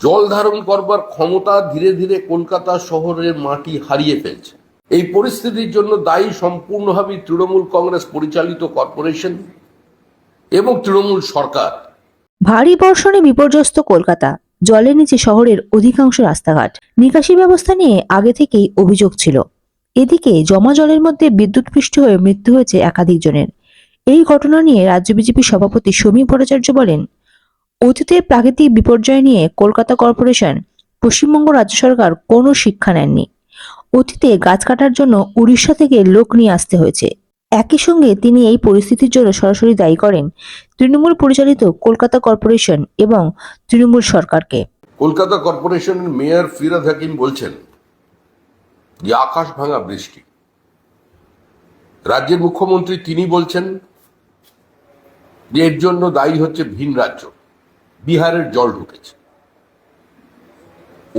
জল ধারণ করবার ক্ষমতা ধীরে ধীরে কলকাতা শহরের মাটি হারিয়ে ফেলছে। এই পরিস্থিতির জন্য দায়ী সম্পূর্ণভাবে তৃণমূল কংগ্রেস পরিচালিত কর্পোরেশন এবং তৃণমূল সরকার। ভারী বর্ষণে বিপর্যস্ত কলকাতা, জলের নিচে শহরের অধিকাংশ রাস্তাঘাট। নিকাশি ব্যবস্থা নিয়ে আগে থেকেই অভিযোগ ছিল। এদিকে জমা জলের মধ্যে বিদ্যুৎপৃষ্ট হয়ে মৃত্যু হয়েছে একাধিক জনের এই ঘটনা নিয়ে রাজ্য বিজেপি সভাপতি সমীপ ভট্টাচার্য বলেন অতীতের প্রাকৃতিক বিপর্যয় নিয়ে কলকাতা কর্পোরেশন, পশ্চিমবঙ্গ রাজ্য সরকার কোনো শিক্ষা নেননি। অতীতে গাছ কাটার জন্য উড়িষ্যা থেকে লোক নিয়ে আসতে হয়েছে। একই সঙ্গে তিনি এই পরিস্থিতির জন্য সরাসরি দায়ী করেন তৃণমূল পরিচালিত কলকাতা কর্পোরেশন এবং তৃণমূল সরকারকে। কলকাতা কর্পোরেশনের মেয়র ফিরাদ হাকিম বলছেন যে আকাশ ভাঙা বৃষ্টি। রাজ্যের মুখ্যমন্ত্রী তিনি বলছেন যে এর জন্য দায়ী হচ্ছে ভিন রাজ্য। বিহারের জল ঢুকেছে।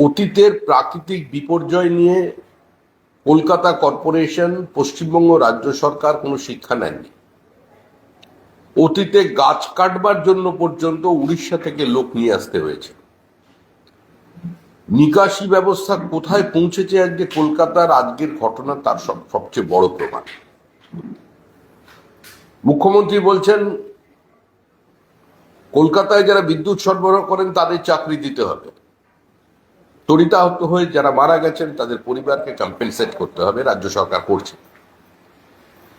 অতীতের প্রাকৃতিক বিপর্যয় নিয়ে কলকাতা কর্পোরেশন, পশ্চিমবঙ্গ রাজ্য সরকার কোনো শিক্ষা নেননি। অতীতে গাছ কাটবার জন্য পর্যন্ত উড়িষ্যা থেকে লোক নিয়ে আসতে হয়েছে। নিকাশি ব্যবস্থা কোথায় পৌঁছেছে আজকে কলকাতার আজকের ঘটনা তার সব- সবচেয়ে বড় প্রমাণ। মুখ্যমন্ত্রী বলছেন কলকাতায় যারা বিদ্যুৎ সরবরাহ করেন, তাদের চাকরি দিতে হবে। তরিতাহত হয়ে যারা মারা গেছেন, তাদের পরিবারকে কম্পেনসেট করতে হবে, রাজ্য সরকার করছে।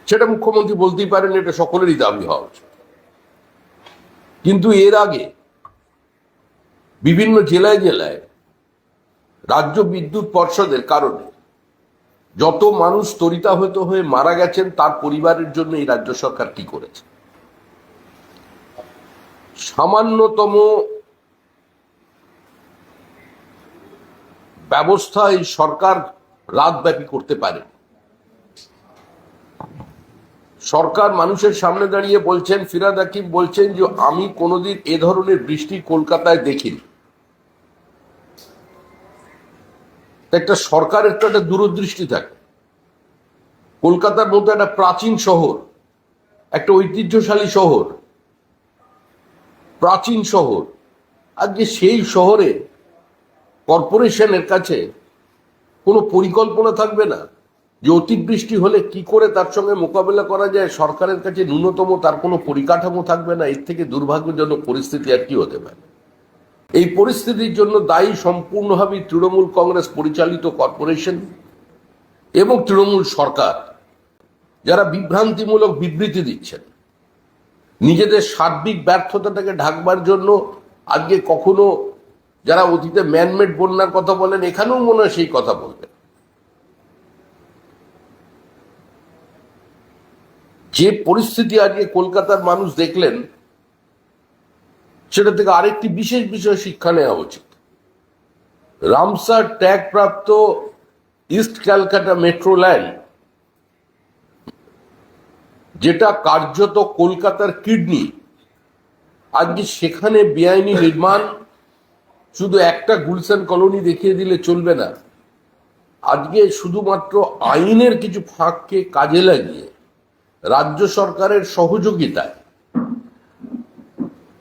সেটা মুখ্যমন্ত্রী বলতেই পারেন, এটা সকলেরই দাবি হওয়া উচিত। কিন্তু এর আগে বিভিন্ন জেলায় জেলায় রাজ্য বিদ্যুৎ পর্ষদের কারণে যত মানুষ তরিতাহত হয়ে মারা গেছেন, তার পরিবারের জন্য এই রাজ্য সরকার কি করেছে? সামান্যতম ব্যবস্থা এই সরকার রাতব্যাপী করতে পারে। সরকার মানুষের সামনে দাঁড়িয়ে বলছেন, ফিরাদ হাকিম বলছেন যে, আমি কোনোদিন এ ধরনের বৃষ্টি কলকাতায় দেখিনি। একটা সরকারের তো একটা দূরদৃষ্টি থাকে। কলকাতার মতো একটা প্রাচীন শহর, একটা ঐতিহ্যশালী শহর প্রাচীন শহর। আজকে সেই শহরে কর্পোরেশনের কাছে কোনো পরিকল্পনা থাকবে না যে অতিবৃষ্টি হলে কি করে তার সঙ্গে মোকাবেলা করা যায়, সরকারের কাছে ন্যূনতম তার কোনো পরিকাঠামো থাকবে না, এর থেকে দুর্ভাগ্যজনক পরিস্থিতি আর কি হতে পারে? এই পরিস্থিতির জন্য দায়ী সম্পূর্ণভাবে তৃণমূল কংগ্রেস পরিচালিত কর্পোরেশন এবং তৃণমূল সরকার, যারা বিভ্রান্তিমূলক বিবৃতি দিচ্ছেন। নিজেদের সার্বিক ব্যর্থতাটাকে ঢাকবার জন্য আজকে কখনো যারা অতীতে ম্যানমেড বন্যার কথা বলেন, এখানেও মনে হয় সেই কথা বলবেন যে পরিস্থিতি আজকে কলকাতার মানুষ দেখলেন, সেটা থেকে আরেকটি বিশেষ বিষয় শিক্ষা নেওয়া উচিত। রামসার ট্যাগ প্রাপ্ত ইস্ট ক্যালকাটা মেট্রো লাইন যেটা কার্যত কলকাতার কিডনি। আজকে সেখানে বেআইনি নির্মাণ, শুধু একটা গুলশান কলোনি দেখিয়ে দিলে চলবে না। আজকে শুধুমাত্র আইনের কিছু ফাঁককে কাজে লাগিয়ে রাজ্য সরকারের সহযোগিতায়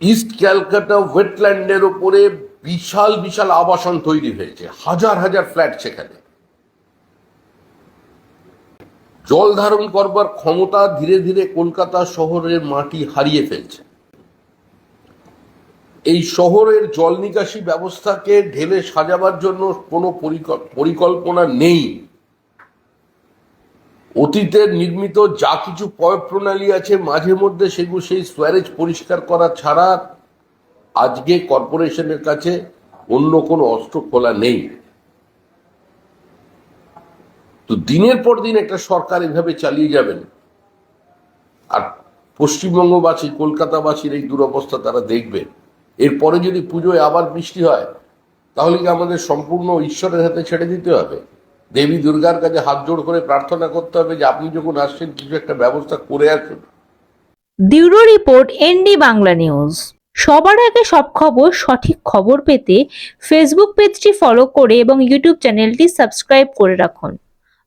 ইস্ট ক্যালকাটা ওয়েটল্যান্ডের ওপরে বিশাল বিশাল আবাসন তৈরি হয়েছে। হাজার হাজার ফ্ল্যাট সেখানে। জল ধারণ করবার ক্ষমতা ধীরে ধীরে কলকাতা শহরের মাটি হারিয়ে ফেলছে। এই শহরের জল নিকাশি ব্যবস্থাকে ঢেলে সাজাবার জন্য কোনো পরিকল- পরিকল্পনা নেই। অতীতের নির্মিত যা কিছু প্রণালী আছে, মাঝে মধ্যে সেগুলো সেই সোয়ারেজ পরিষ্কার করা ছাড়া আজকে কর্পোরেশনের কাছে অন্য কোনো অস্ত্র খোলা নেই। তো দিনের পর দিন একটা সরকার এভাবে চালিয়ে যাবেন। আর পশ্চিমবঙ্গবাসী, কলকাতাবাসীর এই দুরবস্থা তারা দেখবে। এরপরে যদি পুজোয় আবার বৃষ্টি হয়, তাহলে কি আমাদের সম্পূর্ণ ঈশ্বরের হাতে ছেড়ে দিতে হবে? দেবী দুর্গার কাছে হাত জোড় করে প্রার্থনা করতে হবে যে আপনি যখন আসছেন, কিছু একটা ব্যবস্থা করে আসুন। Bureau report, ND Bangla news. সবার আগে সব খবর, সঠিক খবর পেতে ফেসবুক পেজটি ফলো করে এবং ইউটিউব চ্যানেলটি সাবস্ক্রাইব করে রাখুন।